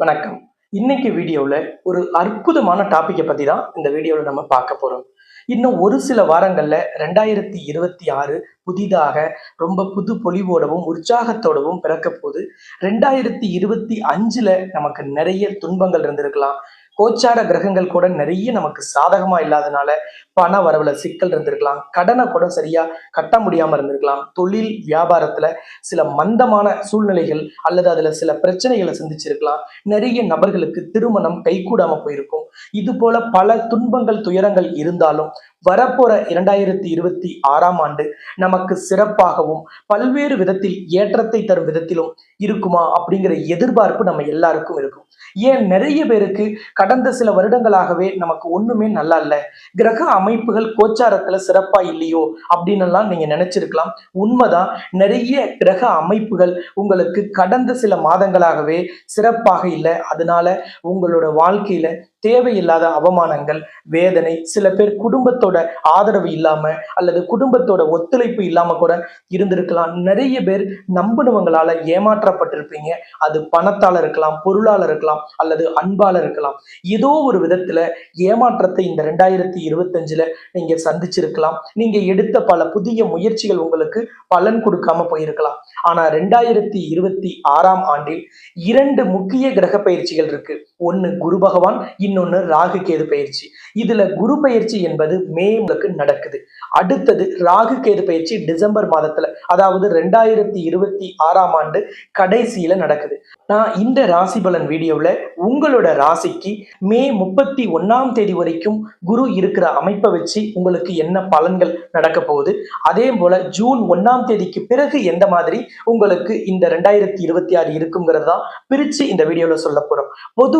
வணக்கம். இன்னைக்கு வீடியோவில் ஒரு அற்புதமான டாப்பிக்கை பற்றி தான் இந்த வீடியோவில் நம்ம பார்க்க போகிறோம் இன்னும் ஒரு சில வாரங்களில் ரெண்டாயிரத்தி இருபத்தி ஆறு புதிதாக ரொம்ப புது பொலிவோடவும் உற்சாகத்தோடவும் பிறக்க போகுது ரெண்டாயிரத்தி இருபத்தி அஞ்சில் நமக்கு நிறைய துன்பங்கள் இருந்திருக்கலாம். கோச்சார கிரகங்கள் கூட நிறைய நமக்கு சாதகமா இல்லாதனால பண வரவுல சிக்கல் இருந்திருக்கலாம். கடனை கூட சரியா கட்ட முடியாம இருந்திருக்கலாம். தொழில் வியாபாரத்துல சில மந்தமான சூழ்நிலைகள் அல்லது அதுல சில பிரச்சனைகளை சந்திச்சிருக்கலாம். நிறைய நபர்களுக்கு திருமணம் கைகூடாம போயிருக்கும். இது போல பல துன்பங்கள் துயரங்கள் இருந்தாலும் வரப்போற இரண்டாயிரத்தி இருபத்தி ஆறாம் ஆண்டு நமக்கு சிறப்பாகவும் பல்வேறு விதத்தில் ஏற்றத்தை தரும் விதத்திலும் இருக்குமா அப்படிங்கிற எதிர்பார்ப்பு நம்ம எல்லாருக்கும் இருக்கும். ஏன் நிறைய பேருக்கு கடந்த சில வருடங்களாகவே நமக்கு ஒண்ணுமே நல்லா இல்ல. கிரக அமைப்புகள் கோச்சாரத்துல சிறப்பா இல்லையோ அப்படின்னு எல்லாம் நீங்க நினைச்சிருக்கலாம். உண்மைதான் நிறைய கிரக அமைப்புகள் உங்களுக்கு கடந்த சில மாதங்களாகவே சிறப்பாக இல்லை. அதனால உங்களோட வாழ்க்கையில தேவையில்லாத அவமானங்கள் வேதனை சில பேர் குடும்பத்தோட ஆதரவு இல்லாம அல்லது குடும்பத்தோட ஒத்துழைப்பு இல்லாம கூட இருந்திருக்கலாம். நிறைய பேர் நம்பினவங்களால ஏமாற்றப்பட்டிருப்பீங்க. அது பணத்தால இருக்கலாம் பொருளால இருக்கலாம் அல்லது அன்பால இருக்கலாம். ஏதோ ஒரு விதத்துல ஏமாற்றத்தை இந்த ரெண்டாயிரத்தி இருபத்தஞ்சுல நீங்க சந்திச்சிருக்கலாம். நீங்க எடுத்த பல புதிய முயற்சிகள் உங்களுக்கு பலன் கொடுக்காம போயிருக்கலாம். ஆனா ரெண்டாயிரத்தி இருபத்தி ஆறாம் ஆண்டில் இரண்டு முக்கிய கிரக பயிற்சிகள் இருக்கு. ஒன்னு குரு பகவான் இன்னொன்னு ராகு கேது பயிற்சி. இதுல குரு பயிற்சி என்பது மே உங்களுக்கு நடக்குது. அடுத்தது ராகு கேது பயிற்சி டிசம்பர் மாதத்துல அதாவது ரெண்டாயிரத்தி இருபத்தி ஆறாம் ஆண்டு கடைசியில நடக்குது. நான் இந்த ராசி பலன் வீடியோவில் உங்களோட ராசிக்கு மே முப்பத்தி ஒன்னாம் தேதி வரைக்கும் குரு இருக்கிற அமைப்பை வச்சு உங்களுக்கு என்ன பலன்கள் நடக்க போகுது? அதே போல ஜூன் ஒன்னாம் தேதிக்கு பிறகு எந்த மாதிரி உங்களுக்கு இந்த ரெண்டாயிரத்தி இருபத்தி ஆறு இருக்குங்கிறது தான் பிரிச்சு இந்த வீடியோவில் சொல்ல போறோம்.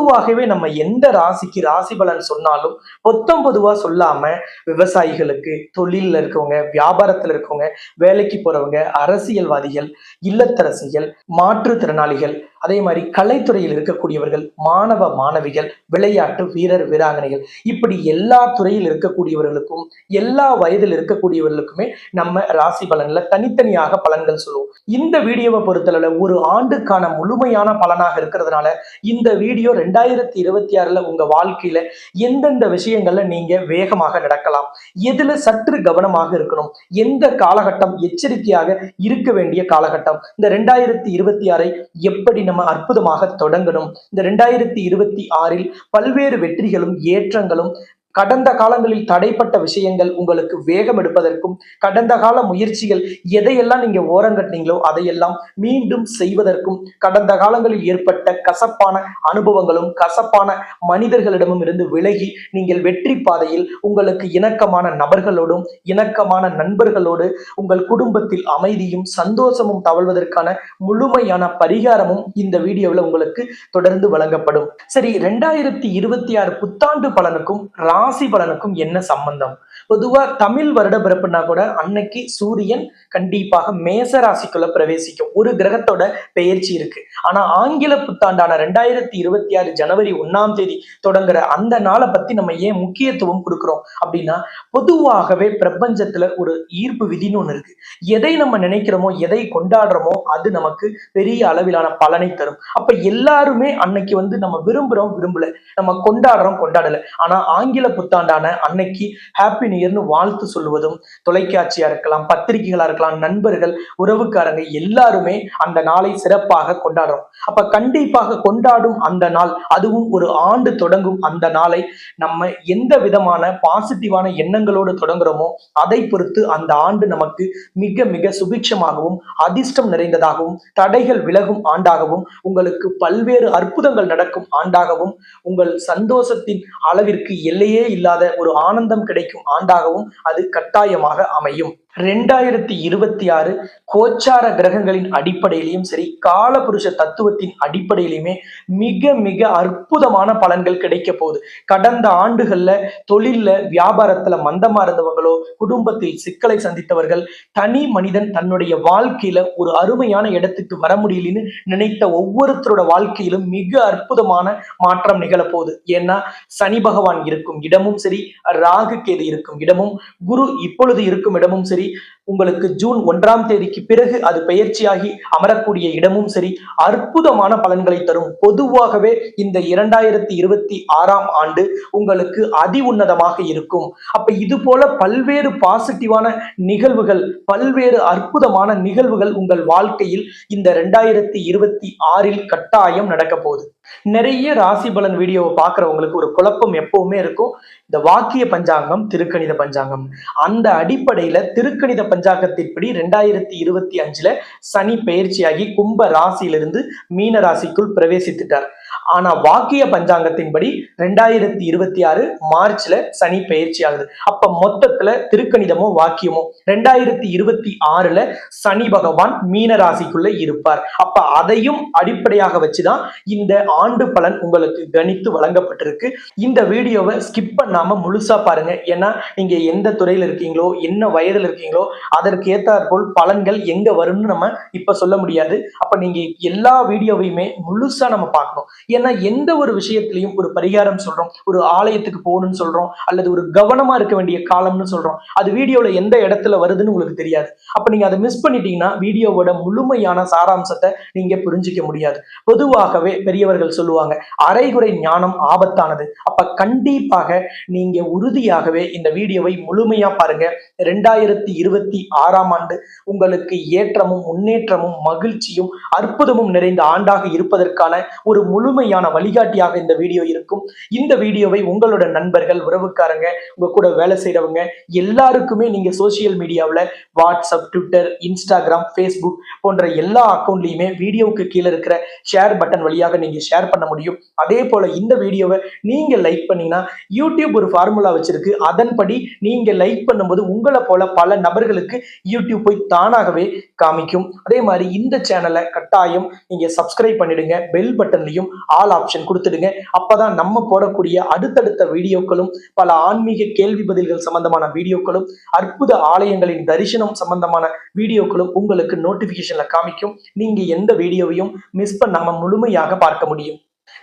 பொதுவாகவே நம்ம எந்த ராசிக்கு ராசி பலன் சொன்னாலும் மொத்தம் பொதுவா சொல்லாம விவசாயிகளுக்கு தொழிலில் இருக்கவங்க வியாபாரத்துல இருக்கவங்க வேலைக்கு போறவங்க அரசியல்வாதிகள் இல்லத்தரசிகள் மாற்றுத்திறனாளிகள் அதே மாதிரி கலைத்துறையில் இருக்கக்கூடியவர்கள் மாணவ மாணவிகள் விளையாட்டு வீரர் வீராங்கனைகள் இப்படி எல்லா துறையில் இருக்கக்கூடியவர்களுக்கும் எல்லா வயதில் இருக்கக்கூடியவர்களுக்குமே நம்ம ராசி பலன்ல தனித்தனியாக பலன்கள் சொல்லுவோம். இந்த வீடியோவை பொறுத்தளவுல ஒரு ஆண்டுக்கான முழுமையான பலனாக இருக்கிறதுனால இந்த வீடியோ ரெண்டாயிரத்தி இருபத்தி ஆறுல உங்க வாழ்க்கையில எந்தெந்த விஷயங்கள்ல நீங்க வேகமாக நடக்கலாம் எதுல சற்று கவனமாக இருக்கணும் எந்த காலகட்டம் எச்சரிக்கையாக இருக்க வேண்டிய காலகட்டம் இந்த ரெண்டாயிரத்தி இருபத்தி ஆறை எப்படி நம்ம அற்புதமாக தொடங்கணும். இந்த ரெண்டாயிரத்தி இருபத்தி ஆறில் பல்வேறு வெற்றிகளும் ஏற்றங்களும் கடந்த காலங்களில் தடைப்பட்ட விஷயங்கள் உங்களுக்கு வேகம் எடுப்பதற்கும் கடந்த கால முயற்சிகள் எதையெல்லாம் நீங்க ஓரங்கட்டினீங்களோ அதையெல்லாம் மீண்டும் செய்வதற்கும் கடந்த காலங்களில் ஏற்பட்ட கசப்பான அனுபவங்களும் கசப்பான மனிதர்களிடமும் இருந்து விலகி நீங்கள் வெற்றி பாதையில் உங்களுக்கு இணக்கமான நபர்களோடும் இணக்கமான நண்பர்களோடு உங்கள் குடும்பத்தில் அமைதியும் சந்தோஷமும் தவழ்வதற்கான முழுமையான பரிகாரமும் இந்த வீடியோவில் உங்களுக்கு தொடர்ந்து வழங்கப்படும். சரி ரெண்டாயிரத்தி இருபத்தி ஆறு புத்தாண்டு பலனுக்கும் ராசி பலனுக்கும் என்ன சம்பந்தம்? பொதுவா தமிழ் வருட பிறப்புனா கூட அன்னைக்கு சூரியன் கண்டிப்பாக மேச ராசிக்குள்ள பிரவேசிக்கும். ஒரு கிரகத்தோட பெயர்ச்சி இருக்கு. ஆனா ஆங்கில புத்தாண்டான ரெண்டாயிரத்தி இருபத்தி ஆறு ஜனவரி ஒன்னாம் தேதி தொடங்குற அந்த நாளை பத்தி நம்ம ஏன் முக்கியத்துவம் கொடுக்குறோம் அப்படின்னா பொதுவாகவே பிரபஞ்சத்துல ஒரு ஈர்ப்பு விதின்னு ஒண்ணு இருக்கு. எதை நம்ம நினைக்கிறோமோ எதை கொண்டாடுறோமோ அது நமக்கு பெரிய அளவிலான பலனை தரும். அப்ப எல்லாருமே அன்னைக்கு வந்து நம்ம விரும்புறோம் விரும்பல. நம்ம கொண்டாடுறோம் கொண்டாடல. ஆனா ஆங்கில புத்தாண்டான அன்னைக்கு ஹாப்பி நியூ வாழ்த்து சொல்லுவதும் தொலைக்காட்சியா இருக்கலாம் பத்திரிகைகளா இருக்கலாம் நண்பர்கள் உறவுக்காரங்க எல்லாருமே அந்த நாளை சிறப்பாக கொண்டாடுறோம். அப்ப கண்டிப்பாக கொண்டாடும் அந்த நாள் அதுவும் ஒரு ஆண்டு தொடங்கும் அந்த நாளை நம்ம எந்த விதமான பாசிட்டிவான எண்ணங்களோடு தொடங்குறோமோ அதை பொறுத்து அந்த ஆண்டு நமக்கு மிக மிக சுபிட்சமாகவும் அதிர்ஷ்டம் நிறைந்ததாகவும் தடைகள் விலகும் ஆண்டாகவும் உங்களுக்கு பல்வேறு அற்புதங்கள் நடக்கும் ஆண்டாகவும் உங்கள் சந்தோஷத்தின் அளவிற்கு எல்லையே இல்லாத ஒரு ஆனந்தம் கிடைக்கும் ஆண்டாகவும் அது கட்டாயமாக அமையும். ரெண்டாயிரத்தி இருபத்தி ஆறு கோச்சார கிரகங்களின் அடிப்படையிலையும் சரி காலபுருஷ தத்துவத்தின் அடிப்படையிலையுமே மிக மிக அற்புதமான பலன்கள் கிடைக்க போகுது. கடந்த ஆண்டுகள்ல தொழில்ல வியாபாரத்துல மந்தமா இருந்தவங்களோ குடும்பத்தில் சிக்கலை சந்தித்தவர்கள் தனி மனிதன் தன்னுடைய வாழ்க்கையில ஒரு அருமையான இடத்துக்கு வர முடியலன்னு நினைத்த ஒவ்வொருத்தரோட வாழ்க்கையிலும் மிக அற்புதமான மாற்றம் நிகழப்போகுது ஏன்னா சனி பகவான் இருக்கும் இடமும் சரி ராகு கேது இருக்கும் இடமும் குரு இப்பொழுது இருக்கும் இடமும் சரி உங்களுக்கு ஜூன் ஒன்றாம் தேதிக்கு பிறகு அது பயிற்சியாகி அமரக்கூடிய இடமும் சரி அற்புதமான பலன்களை தரும். பொதுவாகவே இந்த இரண்டாயிரத்தி இருபத்தி ஆறாம் ஆண்டு உங்களுக்கு அதி உன்னதமாக இருக்கும். அப்ப இது போல பல்வேறு பாசிட்டிவான நிகழ்வுகள் பல்வேறு அற்புதமான நிகழ்வுகள் உங்கள் வாழ்க்கையில் இந்த ரெண்டாயிரத்தி இருபத்தி ஆறில் கட்டாயம் நடக்க போகுது. நிறைய ராசி பலன் வீடியோவை பார்க்குறவங்களுக்கு ஒரு குழப்பம் எப்பவுமே இருக்கும். இந்த வாக்கிய பஞ்சாங்கம் திருக்கணித பஞ்சாங்கம். அந்த அடிப்படையில திருக்கணித பஞ்சாங்கத்தின்படி ரெண்டாயிரத்தி இருபத்தி அஞ்சுல சனி பயிற்சியாகி கும்ப ராசியிலிருந்து மீன ராசிக்குள் பிரவேசித்துட்டார். ஆனா வாக்கிய பஞ்சாங்கத்தின்படி ரெண்டாயிரத்தி இருபத்தி ஆறு மார்ச்ல சனி பயிற்சி ஆகுது. அப்ப மொத்தத்துல திருக்கணிதமும் வாக்கியமும் ரெண்டாயிரத்தி இருபத்தி ஆறுல சனி பகவான் மீன ராசிக்குள்ள இருப்பார். அப்ப அதையும் அடிப்படையாக வச்சுதான் இந்த ஆண்டு பலன் உங்களுக்கு கணித்து வழங்கப்பட்டிருக்கு. இந்த வீடியோவை ஸ்கிப் பண்ணாம முழுசா பாருங்க. ஏன்னா நீங்க எந்த துறையில இருக்கீங்களோ என்ன வயதுல இருக்கீங்களோ அதற்கு ஏற்றாற்போல் பலன்கள் எங்க வரும்னு நம்ம இப்ப சொல்ல முடியாது. அப்ப நீங்க எல்லா வீடியோவையுமே முழுசா நம்ம பார்க்கணும். ஏன்னா எந்த ஒரு விஷயத்திலையும் ஒரு பரிகாரம் சொல்றோம் ஒரு ஆலயத்துக்கு போகணும்னு சொல்றோம் அல்லது ஒரு கவனமா இருக்க வேண்டிய காலம்னு சொல்றோம் அது வீடியோல எந்த இடத்துல வருதுன்னு உங்களுக்கு தெரியாது. அப்ப நீங்க அதை மிஸ் பண்ணிட்டீங்கன்னா வீடியோவோட முழுமையான சாராம்சத்தை நீங்க புரிஞ்சிக்க முடியாது. பொதுவாகவே பெரியவர்கள் சொல்லுவாங்க அரைகுறை ஞானம் ஆபத்தானது. அப்ப கண்டிப்பாக நீங்க உறுதியாகவே இந்த வீடியோவை முழுமையா பாருங்க. ரெண்டாயிரத்தி இருபத்தி ஆறாம் ஆண்டு உங்களுக்கு ஏற்றமும் முன்னேற்றமும் மகிழ்ச்சியும் அற்புதமும் நிறைந்த ஆண்டாக இருப்பதற்கான ஒரு முழுமையான வழிகாட்டியாக இந்த வீடியோ இருக்கும். இந்த வீடியோவை உங்களோட நண்பர்கள் உறவுக்காரங்க உங்க கூட வேலை செய்யறவங்க எல்லாருக்குமே நீங்க சோசியல் மீடியாவில் வாட்ஸ்அப் ட்விட்டர் இன்ஸ்டாகிராம் ஃபேஸ்புக் போன்ற எல்லா அக்கௌண்ட்லையுமே வீடியோவுக்கு கீழே இருக்கிற ஷேர் பட்டன் வழியாக நீங்க ஷேர் பண்ண முடியும். அதே போல இந்த வீடியோவை நீங்க லைக் பண்ணீங்கன்னா யூடியூப் ஒரு ஃபார்முலா வச்சிருக்கு. அதன்படி நீங்க லைக் பண்ணும்போது உங்களை போல பல நபர்களுக்கு யூடியூப் போய் தானாகவே காமிக்கும். அதே மாதிரி இந்த சேனலை கட்டாயம் நீங்க சப்ஸ்கிரைப் பண்ணிடுங்க. பெல் பட்டன்லையும் ஆல் ஆப்ஷன் கொடுத்துடுங்க. அப்பதான் நம்ம போடக்கூடிய அடுத்தடுத்த வீடியோக்களும் பல ஆன்மீக கேள்வி பதில்கள் சம்பந்தமான வீடியோக்களும் அற்புத ஆலயங்களின் தரிசனம் சம்பந்தமான வீடியோக்களும் உங்களுக்கு நோட்டிபிகேஷன்ல காமிக்கும். நீங்க எந்த வீடியோவையும் மிஸ் பண்ணாம முழுமையாக பார்க்க முடியும்.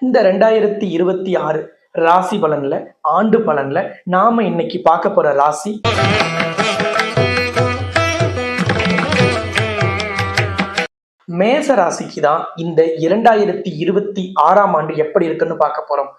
இந்த ரெண்டாயிரத்தி இருபத்தி ஆறு ராசி பலன்ல ஆண்டு பலன்ல நாம இன்னைக்கு பார்க்க போற ராசி? மேச ராசிக்கு தான் இந்த இரண்டாயிரத்தி இருபத்தி ஆறாம் ஆண்டு எப்படி இருக்குன்னு பார்க்க போறோம்.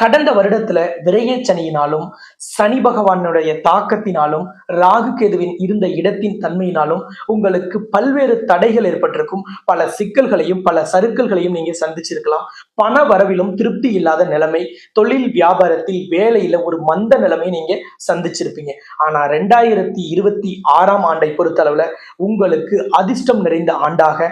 கடந்த வருடத்துல விரைய சனியினாலும் சனி பகவானுடைய தாக்கத்தினாலும் ராகு கேதுவின் இருந்த இடத்தின் தன்மையினாலும் உங்களுக்கு பல்வேறு தடைகள் ஏற்பட்டிருக்கும். பல சிக்கல்களையும் பல சறுக்கல்களையும் நீங்க சந்திச்சிருக்கலாம். பண வரவிலும் திருப்தி இல்லாத நிலைமை தொழில் வியாபாரத்தில் வேலையில ஒரு மந்த நிலைமை நீங்க சந்திச்சிருப்பீங்க. ஆனா ரெண்டாயிரத்தி இருபத்தி ஆறாம் ஆண்டை பொறுத்தளவுல உங்களுக்கு அதிர்ஷ்டம் நிறைந்த ஆண்டாக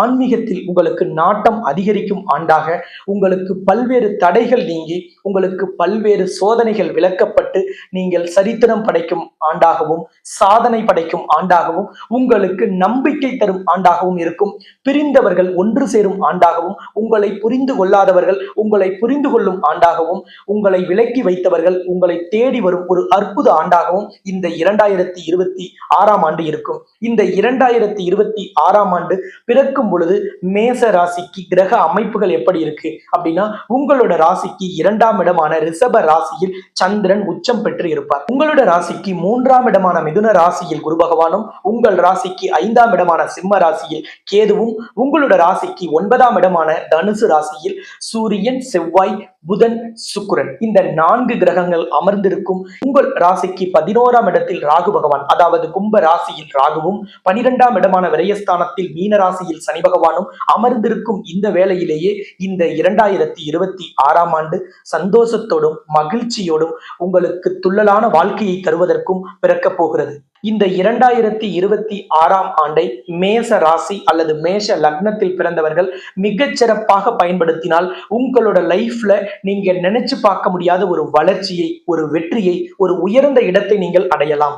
ஆன்மீகத்தில் உங்களுக்கு நாட்டம் அதிகரிக்கும் ஆண்டாக உங்களுக்கு பல்வேறு தடைகள் நீங்கி உங்களுக்கு பல்வேறு சோதனைகள் விளக்கப்பட்டு நீங்கள் சரித்திரம் படைக்கும் ஆண்டாகவும் சாதனை படைக்கும் ஆண்டாகவும் உங்களுக்கு நம்பிக்கை தரும் ஆண்டாகவும் இருக்கும். பிரிந்தவர்கள் ஒன்று சேரும் ஆண்டாகவும் உங்களை புரிந்து கொள்ளாதவர்கள் உங்களை புரிந்து கொள்ளும் ஆண்டாகவும் உங்களை விலக்கி வைத்தவர்கள் உங்களை தேடி வரும் ஒரு அற்புத ஆண்டாகவும் இந்த இரண்டாயிரத்தி இருபத்தி ஆறாம் ஆண்டு இருக்கும். இந்த இரண்டாயிரத்தி இருபத்தி ஆறாம் ஆண்டு பிற விளக்கும் பொழுது மேச ராசிக்கு கிரக அமைப்புகள் எப்படி இருக்கு? அப்படின்னா உங்களோட ராசிக்கு இரண்டாம் இடமான ரிஷப ராசியில் சந்திரன் உச்சம் பெற்று இருப்பார். உங்களோட ராசிக்கு மூன்றாம் இடமான மிதுன ராசியில் குரு பகவானும் உங்கள் ராசிக்கு ஐந்தாம் இடமான சிம்ம ராசியில் கேதுவும் உங்களோட ராசிக்கு ஒன்பதாம் இடமான தனுசு ராசியில் சூரியன் செவ்வாய் புதன் சுக்கிரன். இந்த நான்கு கிரகங்கள் அமர்ந்திருக்கும் உங்கள் ராசிக்கு பதினோராம் இடத்தில் ராகு பகவான். அதாவது கும்ப ராசியில் ராகுவும் பனிரெண்டாம் இடமான விரயஸ்தானத்தில் மீன ராசியில் சனி பகவானும் அமர்ந்திருக்கும் இந்த வேளையிலேயே இந்த இரண்டாயிரத்தி இருபத்தி ஆறாம் ஆண்டு சந்தோஷத்தோடும் மகிழ்ச்சியோடும் உங்களுக்கு துள்ளலான வாழ்க்கையை தருவதற்கும் பிறக்கப் போகிறது. இந்த இரண்டாயிரத்தி இருபத்தி ஆறாம் ஆண்டை மேச ராசி அல்லது மேஷ லக்னத்தில் பிறந்தவர்கள் மிகச்சிறப்பாக பயன்படுத்தினால் உங்களோட லைஃப்ல நீங்க நினைச்சு பார்க்க முடியாத ஒரு வளர்ச்சியை ஒரு வெற்றியை ஒரு உயர்ந்த இடத்தை நீங்கள் அடையலாம்.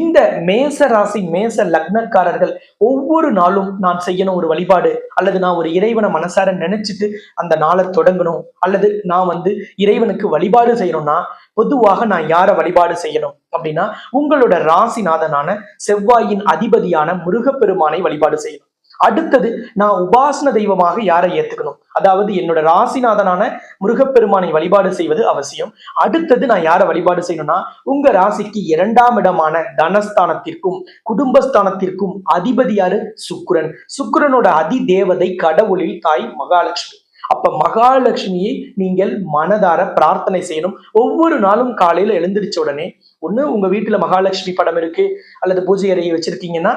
இந்த மேச ராசி மேச லக்னக்காரர்கள் ஒவ்வொரு நாளும் நான் செய்யணும் ஒரு வழிபாடு அல்லது நான் ஒரு இறைவனை மனசார நினைச்சிட்டு அந்த நாளை தொடங்கணும் அல்லது நான் வந்து இறைவனுக்கு வழிபாடு செய்யணும்னா பொதுவாக நான் யாரை வழிபாடு செய்யணும்? அப்படின்னா உங்களோட ராசிநாதனான செவ்வாயின் அதிபதியான முருகப்பெருமானை வழிபாடு செய்யணும். அடுத்தது நான் உபாசன தெய்வமாக யாரை ஏத்துக்கணும்? அதாவது என்னோட ராசிநாதனான முருகப்பெருமானை வழிபாடு செய்வது அவசியம். அடுத்தது நான் யாரை வழிபாடு செய்யணும்னா உங்க ராசிக்கு இரண்டாம் இடமான தனஸ்தானத்திற்கும் குடும்பஸ்தானத்திற்கும் அதிபதியாரு யாரு சுக்கிரன். சுக்கிரனோட அதி தேவதை கடவுளில் தாய் மகாலட்சுமி. அப்ப மகாலட்சுமியை நீங்கள் மனதார பிரார்த்தனை செய்யணும். ஒவ்வொரு நாளும் காலையில எழுந்திருச்ச உடனே ஒண்ணு உங்க வீட்டுல மகாலட்சுமி படம் இருக்கு அல்லது பூஜை அறையை வச்சிருக்கீங்கன்னா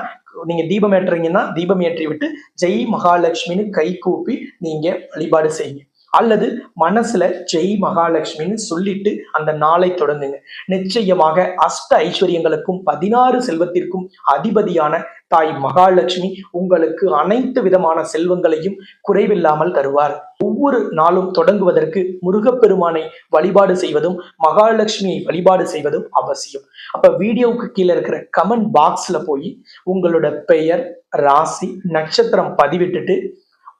நீங்க தீபம் ஏற்றுறீங்கன்னா தீபம் ஏற்றி விட்டு ஜெய் மகாலட்சுமின்னு கை கூப்பி நீங்க வழிபாடு செய்யுங்க. அல்லது மனசுல ஜெய் மகாலட்சுமின்னு சொல்லிட்டு அந்த நாளை தொடங்குங்க. நிச்சயமாக அஷ்ட ஐஸ்வர்யங்களுக்கும் பதினாறு செல்வத்திற்கும் அதிபதியான தாய் மகாலட்சுமி உங்களுக்கு அனைத்து விதமான செல்வங்களையும் குறைவில்லாமல் தருவார். ஒவ்வொரு நாளும் தொடங்குவதற்கு முருகப்பெருமானை வழிபாடு செய்வதும் மகாலட்சுமியை வழிபாடு செய்வதும் அவசியம். அப்ப வீடியோவுக்கு கீழே இருக்கிற கமெண்ட் பாக்ஸ்ல போய் உங்களோட பெயர் ராசி நட்சத்திரம் பதிவிட்டுட்டு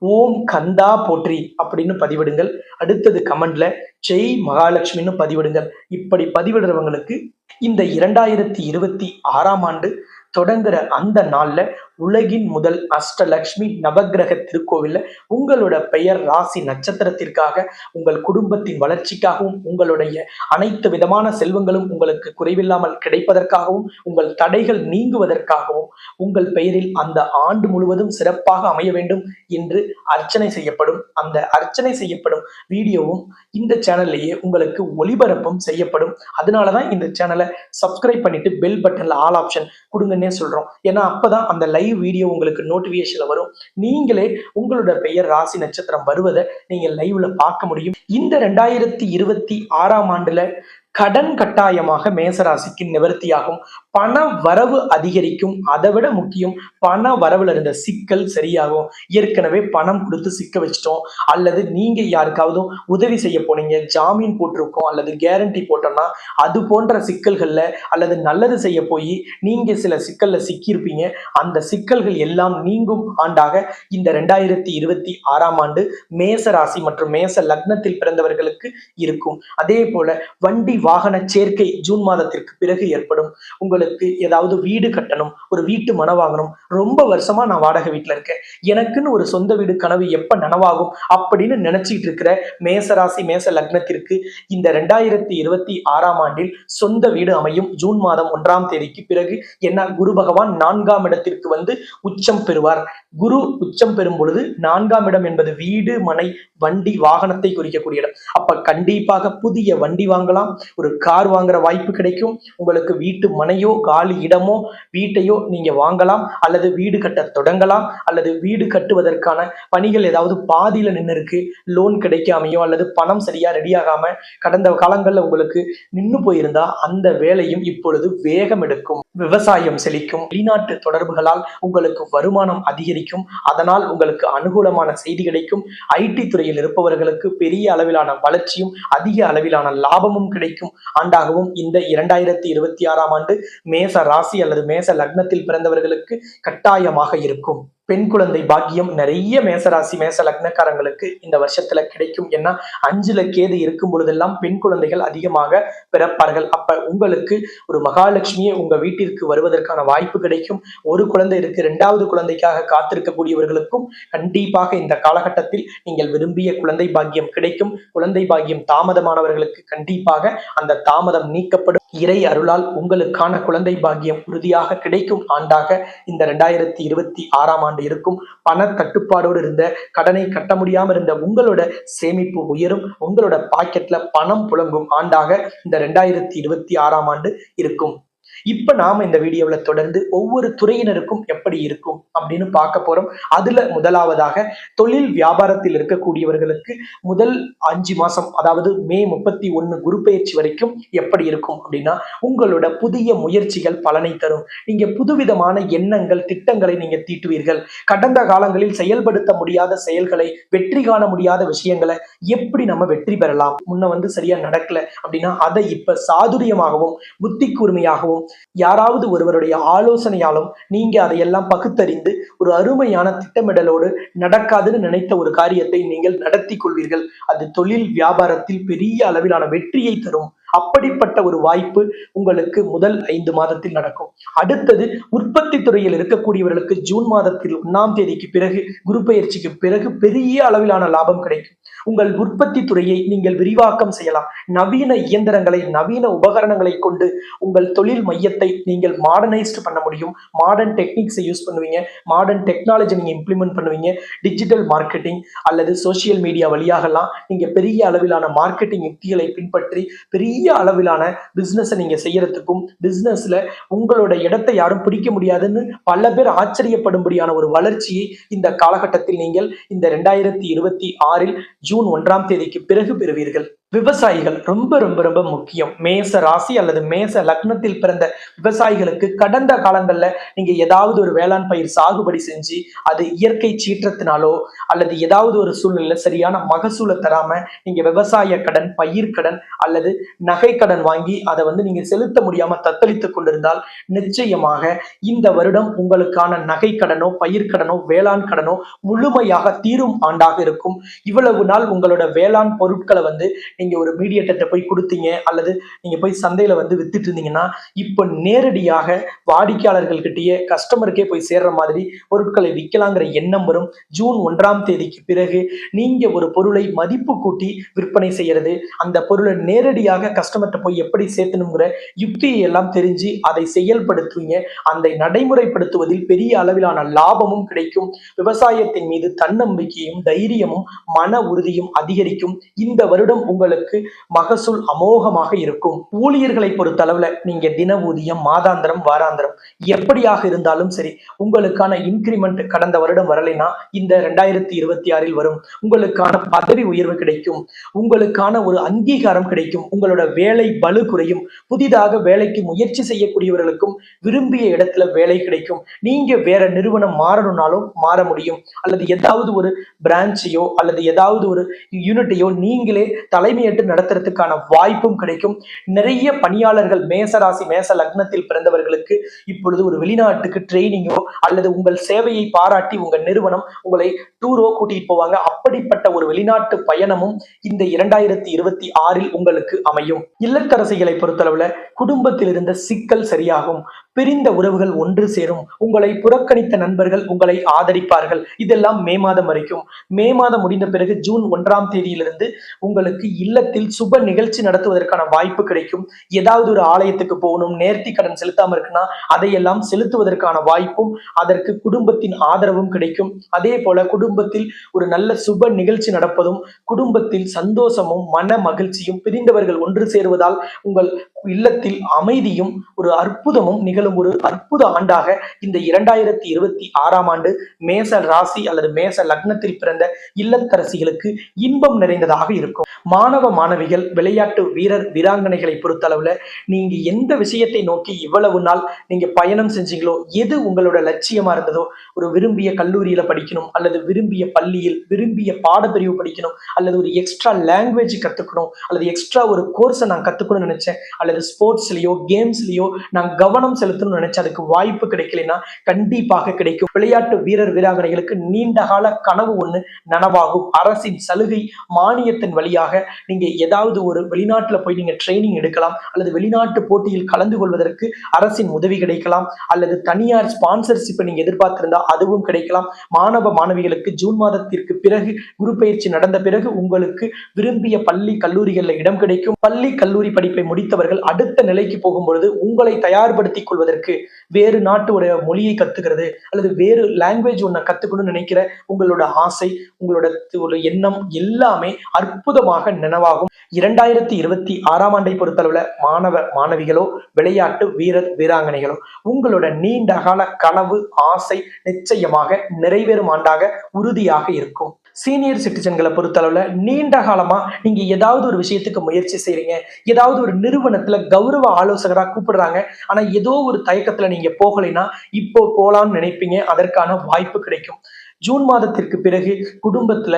ஓம் கந்தா போற்றி அப்படின்னு பதிவிடுங்கள். அடுத்தது கமெண்ட்ல ஜெய் மகாலட்சுமின்னு பதிவிடுங்கள். இப்படி பதிவிடுறவங்களுக்கு இந்த இரண்டாயிரத்தி இருபத்தி ஆறாம் ஆண்டு தொடங்குற அந்த நாள்ல உலகின் முதல் அஷ்டலக்ஷ்மி நவக்கிரக திருக்கோவில்ல உங்களோட பெயர் ராசி நட்சத்திரத்திற்காக உங்கள் குடும்பத்தின் வளர்ச்சிக்காகவும் உங்களுடைய அனைத்து விதமான செல்வங்களும் உங்களுக்கு குறைவில்லாமல் கிடைப்பதற்காகவும் உங்கள் தடைகள் நீங்குவதற்காகவும் உங்கள் பெயரில் அந்த ஆண்டு முழுவதும் சிறப்பாக அமைய வேண்டும் என்று அர்ச்சனை செய்யப்படும். அந்த அர்ச்சனை செய்யப்படும் வீடியோவும் இந்த சேனல்லையே உங்களுக்கு ஒளிபரப்பும் செய்யப்படும். அதனாலதான் இந்த சேனலை சப்ஸ்கிரைப் பண்ணிட்டு பெல் பட்டன்ல ஆல் ஆப்ஷன் கொடுங்கன்னே சொல்றோம். ஏன்னா அப்பதான் அந்த லைவ் வீடியோ உங்களுக்கு நோட்டிபிகேஷன்ல வரும். நீங்களே உங்களோட பெயர் ராசி நட்சத்திரம் வருவதை நீங்க லைவ்ல பார்க்க முடியும். இந்த ரெண்டாயிரத்தி இருபத்தி ஆறாம் ஆண்டுல கடன் கட்டாயமாக மேசராசிக்கு நிவர்த்தியாகும். பண வரவு அதிகரிக்கும். அதை விட முக்கியம் பண வரவுல இருந்த சிக்கல் சரியாகும். ஏற்கனவே பணம் கொடுத்து சிக்க வச்சிட்டோம். அல்லது நீங்க யாருக்காவது உதவி செய்ய போனீங்க ஜாமீன் போட்டிருக்கோம் அல்லது கேரண்டி போட்டோம்னா அது போன்ற சிக்கல்கள்ல அல்லது நல்லது செய்ய போய் நீங்க சில சிக்கல்ல சிக்கியிருப்பீங்க. அந்த சிக்கல்கள் எல்லாம் நீங்கும் ஆண்டாக இந்த ரெண்டாயிரத்தி இருபத்தி ஆறாம் ஆண்டு மேச ராசி மற்றும் மேச லக்னத்தில் பிறந்தவர்களுக்கு இருக்கும். அதே போல வண்டி வாகன சேர்க்கை ஜூன் மாதத்திற்கு பிறகு ஏற்படும். உங்களுக்கு உங்களுக்கு ஏதாவது வீடு கட்டணும் ஒரு வீட்டு மன வாங்கணும். ரொம்ப வருஷமா நான் வாடகை வீட்டுல இருக்கேன். எனக்குன்னு ஒரு சொந்த வீடு கனவு எப்ப நனவாகும் அப்படின்னு நினைச்சிட்டு இருக்கிற மேசராசி மேச லக்னத்திற்கு இந்த ரெண்டாயிரத்தி இருபத்தி ஆறாம் ஆண்டில் சொந்த வீடு அமையும். ஜூன் மாதம் ஒன்றாம் தேதிக்கு பிறகு என்ன குரு பகவான் நான்காம் இடத்திற்கு வந்து உச்சம் பெறுவார். குரு உச்சம் பெறும் பொழுது நான்காம் இடம் என்பது வீடு மனை வண்டி வாகனத்தை குறிக்கக்கூடிய இடம். அப்ப கண்டிப்பாக புதிய வண்டி வாங்கலாம். ஒரு கார் வாங்குற வாய்ப்பு கிடைக்கும். உங்களுக்கு வீட்டு மனையோ காலி இடமோ வீட்டையோ நீங்க வாங்கலாம் அல்லது வீடு கட்ட தொடங்கலாம் அல்லது வீடு கட்டுவதற்கான பணிகள் ஏதாவது பாதியில நின்று இருக்கு லோன் கிடைக்காமையோ அல்லது பணம் சரியா ரெடி ஆகாம கடந்த காலங்கள்ல உங்களுக்கு நின்று போயிருந்தா அந்த வேலையும் இப்பொழுது வேகம் எடுக்கும். விவசாயம் செழிக்கும். வெளிநாட்டு தொடர்புகளால் உங்களுக்கு வருமானம் அதிகரிக்கும். அதனால் உங்களுக்கு அனுகூலமான செய்தி கிடைக்கும். ஐடி துறையில் இருப்பவர்களுக்கு பெரிய அளவிலான வளர்ச்சியும் அதிக அளவிலான லாபமும் கிடைக்கும். ஆண்டாகவும் இந்த இரண்டாயிரத்தி இருபத்தி ஆறாம் ஆண்டு மேச ராசி அல்லது மேச லக்னத்தில் பிறந்தவர்களுக்கு கட்டாயமாக இருக்கும். பெண் குழந்தை பாக்கியம் நிறைய மேசராசி மேச லக்னக்காரங்களுக்கு இந்த வருஷத்துல கிடைக்கும். ஏன்னா அஞ்சுல கேது இருக்கும் பொழுதெல்லாம் பெண் குழந்தைகள் அதிகமாக பிறப்பார்கள். அப்ப உங்களுக்கு ஒரு மகாலட்சுமியை உங்க வீட்டிற்கு வருவதற்கான வாய்ப்பு கிடைக்கும். ஒரு குழந்தை இருக்கு இரண்டாவது குழந்தைக்காக காத்திருக்கக்கூடியவர்களுக்கும் கண்டிப்பாக இந்த காலகட்டத்தில் நீங்கள் விரும்பிய குழந்தை பாக்கியம் கிடைக்கும். குழந்தை பாக்கியம் தாமதமானவர்களுக்கு கண்டிப்பாக அந்த தாமதம் நீக்கப்படும். இறை அருளால் உங்களுக்கான குழந்தை பாக்கியம் உறுதியாக கிடைக்கும். ஆண்டாக இந்த ரெண்டாயிரத்தி இருபத்தி ஆறாம் ஆண்டு இருக்கும் பண தட்டுப்பாடோடு இருந்த கடனை கட்ட முடியாம இருந்த உங்களோட சேமிப்பு உயரும். உங்களோட பாக்கெட்ல பணம் புழங்கும் ஆண்டாக இந்த ரெண்டாயிரத்தி இருபத்தி ஆறாம் ஆண்டு இருக்கும். இப்ப நாம இந்த வீடியோல தொடர்ந்து ஒவ்வொரு துறையினருக்கும் எப்படி இருக்கும் அப்படின்னு பார்க்க போறோம். அதுல முதலாவதாக தொழில் வியாபாரத்தில் இருக்கக்கூடியவர்களுக்கு முதல் அஞ்சு மாசம் அதாவது மே முப்பத்தி ஒன்னு குரு பயிற்சி வரைக்கும் எப்படி இருக்கும் அப்படின்னா உங்களோட புதிய முயற்சிகள் பலனை தரும். நீங்க புதுவிதமான எண்ணங்கள் திட்டங்களை நீங்க தீட்டுவீர்கள். கடந்த காலங்களில் செயல்படுத்த முடியாத செயல்களை வெற்றி காண முடியாத விஷயங்களை எப்படி நம்ம வெற்றி பெறலாம்? முன்ன வந்து சரியா நடக்கல அப்படின்னா அதை இப்ப சாதுரியமாகவும் புத்தி கூர்மையாகவும் யாராவது ஒருவருடைய ஆலோசனையாலும் நீங்க அதையெல்லாம் பகுத்தறிந்து ஒரு அருமையான திட்டமிடலோடு நடக்காதுன்னு நினைத்த ஒரு காரியத்தை நீங்கள் நடத்தி கொள்வீர்கள். அது தொழில் வியாபாரத்தில் பெரிய அளவிலான வெற்றியை தரும். அப்படிப்பட்ட ஒரு வாய்ப்பு உங்களுக்கு முதல் ஐந்து மாதத்தில் நடக்கும். அடுத்தது உற்பத்தி துறையில் இருக்கக்கூடியவர்களுக்கு ஜூன் மாதத்தில் ஒன்னாம் தேதிக்கு பிறகு குரு பயிற்சிக்கு பிறகு பெரிய அளவிலான லாபம் கிடைக்கும். உங்கள் உற்பத்தி துறையை நீங்கள் விரிவாக்கம் செய்யலாம். நவீன இயந்திரங்களை நவீன உபகரணங்களை கொண்டு உங்கள் தொழில் மையத்தை நீங்கள் மாடர்னைஸ்டு பண்ண முடியும். மாடர்ன் டெக்னிக்ஸை யூஸ் பண்ணுவீங்க. மாடர்ன் டெக்னாலஜி நீங்கள் இம்ப்ளிமெண்ட் பண்ணுவீங்க. டிஜிட்டல் மார்க்கெட்டிங் அல்லது சோஷியல் மீடியா வழியாகலாம். நீங்க பெரிய அளவிலான மார்க்கெட்டிங் யுக்திகளை பின்பற்றி பெரிய அளவிலான பிசினஸை நீங்க செய்யறதுக்கும் பிசினஸ்ல உங்களோட இடத்தை யாரும் பிடிக்க முடியாதுன்னு பல பேர் ஆச்சரியப்படும்படியான ஒரு வளர்ச்சியை இந்த காலகட்டத்தில் நீங்கள் இந்த ரெண்டாயிரத்தி இருபத்தி ஆறில் ஜூன் ஜூன் ஒன்றாம் தேதிக்கு பிறகு பெறுவீர்கள். விவசாயிகள் ரொம்ப ரொம்ப ரொம்ப முக்கியம். மேச ராசி அல்லது மேச லக்னத்தில் பிறந்த விவசாயிகளுக்கு கடந்த காலங்கள்ல நீங்க ஏதாவது ஒரு வேளாண் பயிர் சாகுபடி செஞ்சு அது இயற்கை சீற்றத்தினாலோ அல்லது ஏதாவது ஒரு சூழ்நிலை சரியான மகசூலை தராம நீங்க விவசாய கடன் பயிர் கடன் அல்லது நகை கடன் வாங்கி அதை வந்து நீங்க செலுத்த முடியாம தத்தளித்துக் கொண்டிருந்தால் நிச்சயமாக இந்த வருடம் உங்களுக்கான நகை கடனோ பயிர் கடனோ வேளாண் கடனோ முழுமையாக தீரும் ஆண்டாக இருக்கும். இவ்வளவு நாள் உங்களோட வேளாண் பொருட்களை வந்து நீங்க ஒரு மீடியேட்டர்கிட்ட போய் கொடுத்தீங்க அல்லது நீங்க போய் சந்தையில வந்து வித்துட்டு இருந்தீங்கன்னா இப்போ நேரடியாக வாடிக்கையாளர்கள்கிட்டயே கஸ்டமருக்கே போய் சேர்ற மாதிரி பொருட்களை விற்கலாங்கிற எண்ணம் வரும். ஜூன் ஒன்றாம் தேதிக்கு பிறகு நீங்க ஒரு பொருளை மதிப்பு கூட்டி விற்பனை செய்யறது அந்த பொருளை நேரடியாக கஸ்டமர்கிட்ட போய் எப்படி சேர்த்தணுங்கிற யுக்தியை எல்லாம் தெரிஞ்சு அதை செயல்படுத்துவீங்க. அந்த நடைமுறைப்படுத்துவதில் பெரிய அளவிலான லாபமும் கிடைக்கும். விவசாயத்தின் மீது தன்னம்பிக்கையும் தைரியமும் மன உறுதியும் அதிகரிக்கும். இந்த வருடம் உங்களுக்கு மகசூல் அமோகமாக இருக்கும். ஊழியர்களை பொறுத்தளவுல நீங்க தின ஊதியம் மாதாந்திரம் வாராந்திரம் எப்படியாக இருந்தாலும் சரி உங்களுக்கான இன்கிரிமெண்ட் கடந்த வருடம் வரலைன்னா இந்த ரெண்டாயிரத்தி இருபத்தி ஆறில் வரும். உங்களுக்கான பதவி உயர்வு கிடைக்கும். உங்களுக்கான ஒரு அங்கீகாரம் கிடைக்கும். உங்களோட வேலை பலு குறையும். புதிதாக வேலைக்கு முயற்சி செய்யக்கூடியவர்களுக்கும் விரும்பிய இடத்துல வேலை கிடைக்கும். நீங்க வேற நிறுவனம் மாறணும்னாலும் மாற முடியும். அல்லது ஏதாவது ஒரு பிரான்ச்சையோ அல்லது ஏதாவது ஒரு யூனிட்டையோ நீங்களே தலை தலைமையேற்று நடத்துறதுக்கான வாய்ப்பும் கிடைக்கும். நிறைய பணியாளர்கள் மேசராசி மேச லக்னத்தில் பிறந்தவர்களுக்கு இப்பொழுது ஒரு வெளிநாட்டுக்கு ட்ரைனிங்கோ அல்லது உங்கள் சேவையை பாராட்டி உங்க நிறுவனம் உங்களை டூரோ கூட்டிட்டு போவாங்க. அப்படிப்பட்ட ஒரு வெளிநாட்டு பயணமும் இந்த இரண்டாயிரத்தி இருபத்தி ஆறில் உங்களுக்கு அமையும். இல்லத்தரசிகளை பொறுத்தளவுல குடும்பத்தில் இருந்த சிக்கல் சரியாகும். பிரிந்த உறவுகள் ஒன்று சேரும். உங்களை புறக்கணித்த நண்பர்கள் உங்களை ஆதரிப்பார்கள். இதெல்லாம் மே மாதம் வரைக்கும். மே மாதம் முடிந்த பிறகு ஜூன் ஒன்றாம் தேதியிலிருந்து உங்களுக்கு இல்லத்தில் சுப நிகழ்ச்சி நடத்துவதற்கான வாய்ப்பு கிடைக்கும். ஏதாவது ஒரு ஆலயத்துக்கு போகணும் நேர்த்தி கடன் செலுத்தாம இருக்குன்னா அதையெல்லாம் செலுத்துவதற்கான வாய்ப்பும் அதற்கு குடும்பத்தின் ஆதரவும் கிடைக்கும். அதே போல குடும்பத்தில் ஒரு நல்ல சுப நிகழ்ச்சி நடப்பதும் குடும்பத்தில் சந்தோஷமும் மன மகிழ்ச்சியும் பிரிந்தவர்கள் ஒன்று சேருவதால் உங்கள் இல்லத்தில் அமைதியும் ஒரு அற்புதமும் நிகழும் ஒரு அற்புத ஆண்டாக இந்த இரண்டாயிரத்தி இருபத்தி ஆறாம் ஆண்டு மேச ராசி அல்லது மேச லக்னத்தில் பிறந்த இல்லத்தரசிகளுக்கு இன்பம் நிறைந்ததாக இருக்கும். மாணவ மாணவிகள் விளையாட்டு வீரர் வீராங்கனைகளை பொறுத்தளவுல நீங்க எந்த விஷயத்தை நோக்கி இவ்வளவு நாள் நீங்க பயணம் செஞ்சீங்களோ எது உங்களோட லட்சியமா இருந்ததோ ஒரு விரும்பிய கல்லூரியில படிக்கணும் அல்லது விரும்பிய பள்ளியில் விரும்பிய பாடப்பிரிவு படிக்கணும் அல்லது ஒரு எக்ஸ்ட்ரா லாங்குவேஜ் கத்துக்கணும் அல்லது எக்ஸ்ட்ரா ஒரு கோர்ஸை நான் கத்துக்கணும்னு நினைச்சேன் அல்லது ஸ்போர்ட்ஸ்லயோ கேம்ஸ்லயோ நான் கவனம் செலுத்தணும்னு நினைச்சு அதுக்கு வாய்ப்பு கிடைக்கலைன்னா கண்டிப்பாக கிடைக்கும். விளையாட்டு வீரர் வீராங்கனைகளுக்கு நீண்ட கால கனவு ஒன்று நனவாகும். அரசின் சலுகை மானியத்தின் வழியாக நீங்க ஏதாவது ஒரு வெளிநாட்டுல போய் நீங்க ட்ரைனிங் எடுக்கலாம். அல்லது வெளிநாட்டு போட்டியில் கலந்து கொள்வதற்கு அரசின் உதவி கிடைக்கலாம். அல்லது தனியார் ஸ்பான்சர்ஷிப்பை நீங்க எதிர்பார்த்திருந்தா அதுவும் கிடைக்கலாம். மாணவ மாணவிகளுக்கு ஜூன் மாதத்திற்கு பிறகு குரு பயிற்சி நடந்த பிறகு உங்களுக்கு விரும்பிய பள்ளி கல்லூரிகளில் இடம் கிடைக்கும். பள்ளி கல்லூரி படிப்பை முடித்தவர்கள் அடுத்த நிலைக்கு போகும்பொழுது உங்களை தயார்படுத்திக் கொள்வதற்கு வேறு நாட்டுடைய மொழியை கத்துக்கிறது அல்லது வேறு லாங்குவேஜ் ஒன்றை கத்துக்கணும்னு நினைக்கிற உங்களோட ஆசை உங்களோட ஒரு எண்ணம் எல்லாமே அற்புதமாக நினைவாகும். இரண்டாயிரத்தி இருபத்தி ஆறாம் ஆண்டை பொறுத்தளவுல மாணவ மாணவிகளோ விளையாட்டு வீரர் வீராங்கனைகளோ உங்களோட நீண்ட கால கனவு ஆசை நிச்சயமாக நிறைவேறும் ஆண்டாக உறுதியாக இருக்கும். சீனியர் சிட்டிசன்களை பொறுத்தளவில் நீண்ட காலமா நீங்க ஏதாவது ஒரு விஷயத்துக்கு முயற்சி செய்கிறீங்க ஏதாவது ஒரு நிறுவனத்துல கௌரவ ஆலோசகரா கூப்பிடுறாங்க. ஆனா ஏதோ ஒரு தயக்கத்துல நீங்க போகலைன்னா இப்போ போகலான்னு நினைப்பீங்க. அதற்கான வாய்ப்பு கிடைக்கும். ஜூன் மாதத்திற்கு பிறகு குடும்பத்துல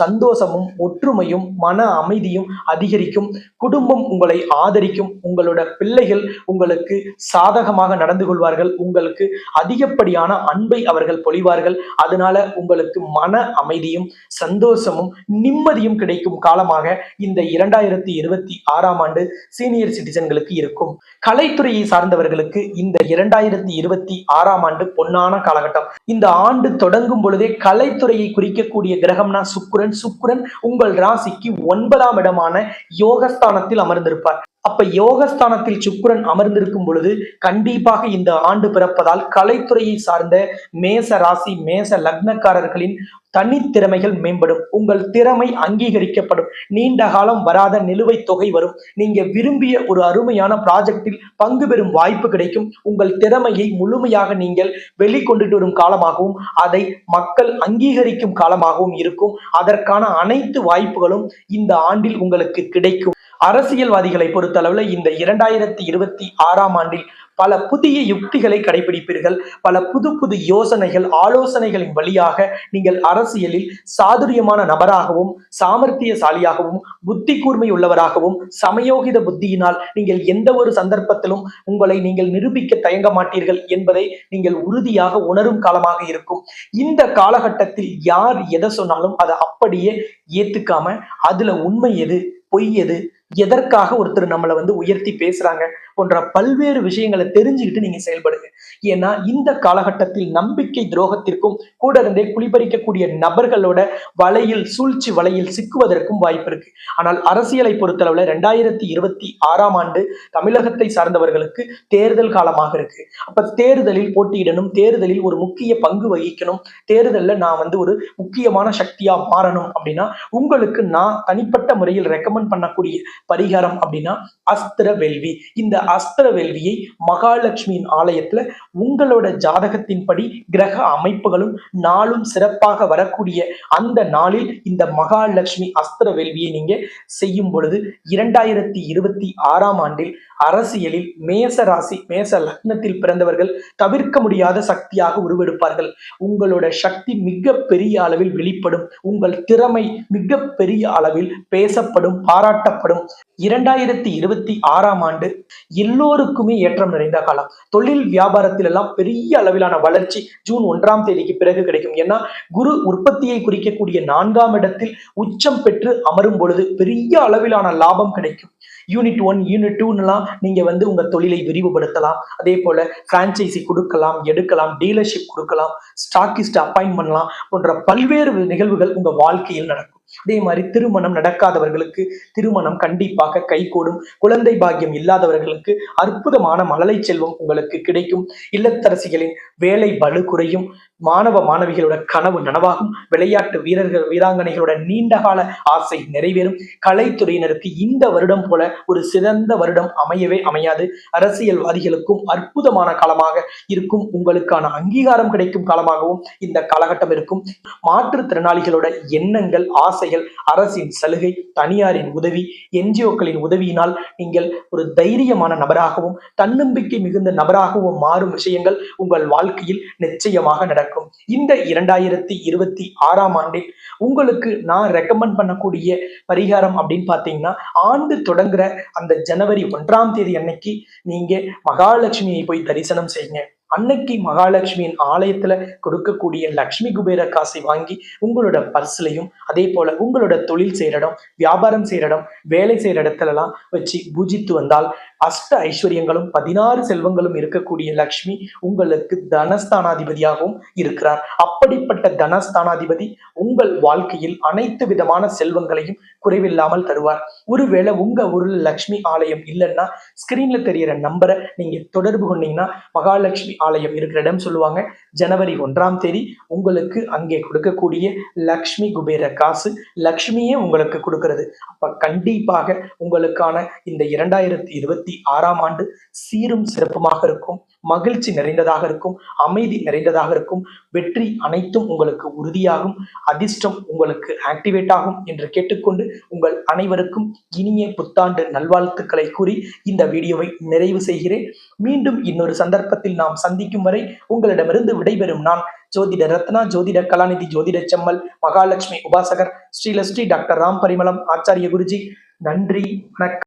சந்தோஷமும் ஒற்றுமையும் மன அமைதியும் அதிகரிக்கும். குடும்பம் உங்களை ஆதரிக்கும். உங்களோட பிள்ளைகள் உங்களுக்கு சாதகமாக நடந்து கொள்வார்கள். உங்களுக்கு அதிகப்படியான அன்பை அவர்கள் பொழிவார்கள். அதனால உங்களுக்கு மன அமைதியும் சந்தோஷமும் நிம்மதியும் கிடைக்கும் காலமாக இந்த இரண்டாயிரத்தி இருபத்தி ஆறாம் ஆண்டு சீனியர் சிட்டிசன்களுக்கு இருக்கும். கலைத்துறையை சார்ந்தவர்களுக்கு இந்த இரண்டாயிரத்தி இருபத்தி ஆறாம் ஆண்டு பொன்னான காலகட்டம். இந்த ஆண்டு தொடங்கும் பொழுதே கலைத்துறையை குறிக்கக்கூடிய கிரகம்னா சுக்கிரன். சுக்கிரன் உங்கள் ராசிக்கு ஒன்பதாம் இடமான யோகஸ்தானத்தில் அமர்ந்திருப்பார். அப்ப யோகஸ்தானத்தில் சுக்குரன் அமர்ந்திருக்கும் பொழுது கண்டிப்பாக இந்த ஆண்டு பிறப்பதால் கலைத்துறையை சார்ந்த மேச ராசி மேச லக்னக்காரர்களின் தனித்திறமைகள் மேம்படும். உங்கள் திறமை அங்கீகரிக்கப்படும். நீண்ட காலம் வராத நிலுவைத் தொகை வரும். நீங்க விரும்பிய ஒரு அருமையான ப்ராஜெக்டில் பங்கு பெறும் வாய்ப்பு கிடைக்கும். உங்கள் திறமையை முழுமையாக நீங்கள் வெளிக்கொண்டுட்டு வரும் காலமாகவும் அதை மக்கள் அங்கீகரிக்கும் காலமாகவும் இருக்கும். அதற்கான அனைத்து வாய்ப்புகளும் இந்த ஆண்டில் உங்களுக்கு கிடைக்கும். அரசியல்வாதிகளை பொறுத்தளவில் இந்த இரண்டாயிரத்தி இருபத்தி ஆறாம் ஆண்டில் பல புதிய யுக்திகளை கடைபிடிப்பீர்கள். பல புது புது யோசனைகள் ஆலோசனைகளின் வழியாக நீங்கள் அரசியலில் சாதுரியமான நபராகவும் சாமர்த்தியசாலியாகவும் புத்தி கூர்மை உள்ளவராகவும் சமயோகித புத்தியினால் நீங்கள் எந்த ஒரு சந்தர்ப்பத்திலும் உங்களை நீங்கள் நிரூபிக்க தயங்க மாட்டீர்கள் என்பதை நீங்கள் உறுதியாக உணரும் காலமாக இருக்கும். இந்த காலகட்டத்தில் யார் எதை சொன்னாலும் அதை அப்படியே ஏத்துக்காம அதுல உண்மை எது பொய் எது எதற்காக ஒருத்தர் நம்மளை வந்து உயர்த்தி பேசுறாங்க? போன்ற பல்வேறு விஷயங்களை தெரிஞ்சுக்கிட்டு நீங்க செயல்படுங்க. ஏன்னா இந்த காலகட்டத்தில் நம்பிக்கை துரோகத்திற்கும் கூட இருந்தே குளிபறிக்கக்கூடிய நபர்களோட வலையில் சூழ்ச்சி வலையில் சிக்குவதற்கும் வாய்ப்பு இருக்கு. ஆனால் அரசியலை பொறுத்தளவுல ரெண்டாயிரத்தி இருபத்தி ஆறாம் ஆண்டு தமிழகத்தை சார்ந்தவர்களுக்கு தேர்தல் காலமாக இருக்கு. அப்ப தேர்தலில் போட்டியிடணும் தேர்தலில் ஒரு முக்கிய பங்கு வகிக்கணும் தேர்தலில் நான் வந்து ஒரு முக்கியமான சக்தியா மாறணும் அப்படின்னா உங்களுக்கு நான் தனிப்பட்ட முறையில் ரெக்கமெண்ட் பண்ணக்கூடிய பரிகாரம் அப்படின்னா அஸ்திர வேள்வி. இந்த அஸ்திர வேள்வியை மகாலட்சுமியின் ஆலயத்துல உங்களோட ஜாதகத்தின்படி கிரக அமைப்புகளும் நாளும் சிறப்பாக வரக்கூடிய அந்த நாளில் இந்த மகாலட்சுமி அஸ்திர வேள்வியை நீங்க செய்யும் பொழுது இரண்டாயிரத்தி இருபத்தி ஆறாம் ஆண்டில் அரசியலில் மேச ராசி மேச லக்னத்தில் பிறந்தவர்கள் தவிர்க்க முடியாத சக்தியாக உருவெடுப்பார்கள். உங்களோட சக்தி மிக பெரிய அளவில் வெளிப்படும் உங்கள் திறமை மிக பெரிய அளவில் பேசப்படும் பாராட்டப்படும். இரண்டாயிரத்தி இருபத்தி ஆறாம் ஆண்டு எல்லோருக்குமே ஏற்றம் நிறைந்த காலம். தொழில் வியாபாரத்தில் எல்லாம் பெரிய அளவிலான வளர்ச்சி ஜூன் ஒன்றாம் தேதிக்கு பிறகு கிடைக்கும். ஏன்னா குரு உற்பத்தியை குறிக்கக்கூடிய நான்காம் இடத்தில் உச்சம் பெற்று அமரும் பொழுது பெரிய அளவிலான லாபம் கிடைக்கும். யூனிட் ஒன் யூனிட் டூன்னுலாம் நீங்க வந்து உங்க தொழிலை விரிவுபடுத்தலாம். அதே போல பிரான்ச்சைசி கொடுக்கலாம் எடுக்கலாம் டீலர்ஷிப் கொடுக்கலாம் ஸ்டாக்கிஸ்ட் அப்பாயின்ட் பண்ணலாம் போன்ற பல்வேறு நிகழ்வுகள் உங்க வாழ்க்கையில் நடக்கும். அதே மாதிரி திருமணம் நடக்காதவர்களுக்கு திருமணம் கண்டிப்பாக கைகூடும். குழந்தை பாக்கியம் இல்லாதவர்களுக்கு அற்புதமான மழலை செல்வம் உங்களுக்கு கிடைக்கும். இல்லத்தரசிகளின் வேலை பலு குறையும். மாணவ மாணவிகளோட கனவு நனவாகும். விளையாட்டு வீரர்கள் வீராங்கனைகளோட நீண்டகால ஆசை நிறைவேறும். கலைத்துறையினருக்கு இந்த வருடம் போல ஒரு சிறந்த வருடம் அமையவே அமையாது. அரசியல்வாதிகளுக்கும் அற்புதமான காலமாக இருக்கும். உங்களுக்கான அங்கீகாரம் கிடைக்கும் காலமாகவும் இந்த காலகட்டம் இருக்கும். மாற்றுத்திறனாளிகளோட எண்ணங்கள் ஆசைகள் அரசின் சலுகை தனியாரின் உதவி என்ஜிஓக்களின் உதவியினால் நீங்கள் ஒரு தைரியமான நபராகவும் தன்னம்பிக்கை மிகுந்த நபராகவும் மாறும் விஷயங்கள் உங்கள் வாழ்க்கையில் நிச்சயமாக நடக்கும். இந்த இரண்டாயிரத்தி இருபத்தி ஆறாம் ஆண்டில் உங்களுக்கு நான் ரெக்கமெண்ட் பண்ணக்கூடிய பரிகாரம் அப்படின்னு பார்த்தீங்கன்னா ஆண்டு தொடங்குற அந்த ஜனவரி ஒன்றாம் தேதி அன்னைக்கு நீங்க மகாலட்சுமியை போய் தரிசனம் செய்யுங்க. அன்னைக்கு மகாலட்சுமியின் ஆலயத்துல கொடுக்கக்கூடிய லக்ஷ்மி குபேர காசை வாங்கி உங்களோட பர்ஸ்லையும் அதே போல உங்களோட தொழில் செய்யற இடம் வியாபாரம் செய்யற இடம் வேலை செய்யற இடத்துலலாம் வச்சு பூஜித்து வந்தால் அஷ்ட ஐஸ்வர்யங்களும் பதினாறு செல்வங்களும் இருக்கக்கூடிய லக்ஷ்மி உங்களுக்கு தனஸ்தானாதிபதியாகவும் இருக்கிறார். அப்படிப்பட்ட தனஸ்தானாதிபதி உங்கள் வாழ்க்கையில் அனைத்து விதமான செல்வங்களையும் குறைவில்லாமல் தருவார். ஒருவேளை உங்க ஊர்ல லக்ஷ்மி ஆலயம் இல்லைன்னா ஸ்கிரீன்ல தெரியற நம்பரை நீங்க தொடர்பு கொண்டீங்கன்னா மகாலட்சுமி ஆலயம் இருக்கிற இடம் சொல்லுவாங்க. ஜனவரி ஒன்றாம் தேதி உங்களுக்கு அங்கே கொடுக்கக்கூடிய லக்ஷ்மி குபேர காசு லக்ஷ்மியே உங்களுக்கு கொடுக்கிறது. அப்ப கண்டிப்பாக உங்களுக்கான இந்த இரண்டாயிரத்தி இருபத்தி இருபத்தி ஆறாம் ஆண்டு சீரும் சிறப்புமாக இருக்கும் மகிழ்ச்சி நிறைந்ததாக இருக்கும் அமைதி நிறைந்ததாக இருக்கும். வெற்றி அனைத்தும் உங்களுக்கு உறுதியாகும் அதிர்ஷ்டம் உங்களுக்கு ஆக்டிவேட் ஆகும் என்று கேட்டுக்கொண்டு உங்கள் அனைவருக்கும் இனிய புத்தாண்டு நல்வாழ்த்துக்களை கூறி இந்த வீடியோவை நிறைவு செய்கிறேன். மீண்டும் இன்னொரு சந்தர்ப்பத்தில் நாம் சந்திக்கும் வரை உங்களிடமிருந்து விடைபெறும் நான் ஜோதிட ரத்னா ஜோதிட கலாநிதி ஜோதிட செம்மல் மகாலட்சுமி உபாசகர் ஸ்ரீலஸ்ரீ டாக்டர் ராம் பரிமளம் ஆச்சாரிய குருஜி. நன்றி வணக்கம்.